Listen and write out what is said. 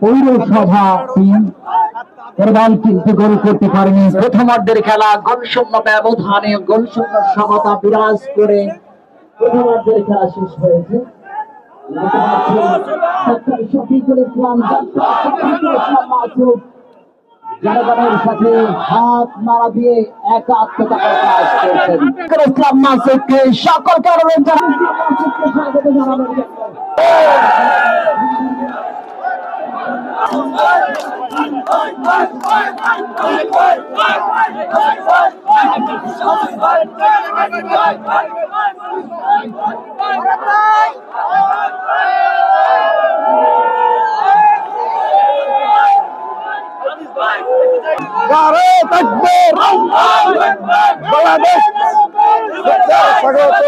পৌরসভাটি কিন্তু গোল করতে পারেনি প্রথমার্ধের খেলা গোলশূন্য ব্যবধানে গোলশূন্য সমতা বিরাজ করে প্রথমার্ধের খেলা শেষ হয়েছে। শফিকুল ইসলাম ইসলাম মাসুদ। জনগণের সাথে হাত নাড়া দিয়ে একাত্মতা প্রকাশ করছেন। ইসলাম মাসুদকে মাসুদকে স্বাগত জানানোর নারে তাকবীর বাংলাদেশ। স্বাগত।